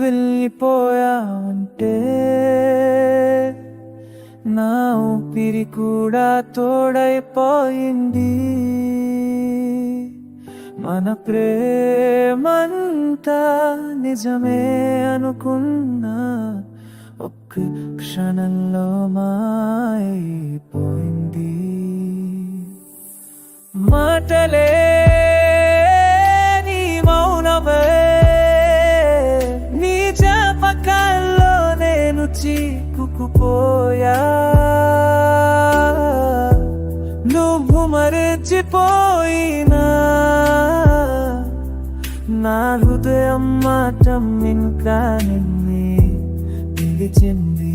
వెళ్ళిపోయావంటే నా ఊపిరి కూడా తోడైపోయింది. మన ప్రేమంతా నిజమే అనుకున్నా ఒక్క క్షణంలో మాయిపోయింది. మాటలే జ్ఞాపకాల్లో నేను చీకుకుపోయా నువ్వు మరచిపోయినా. నా హృదయం మాటం ఇంకా నిన్నే పిలిచింది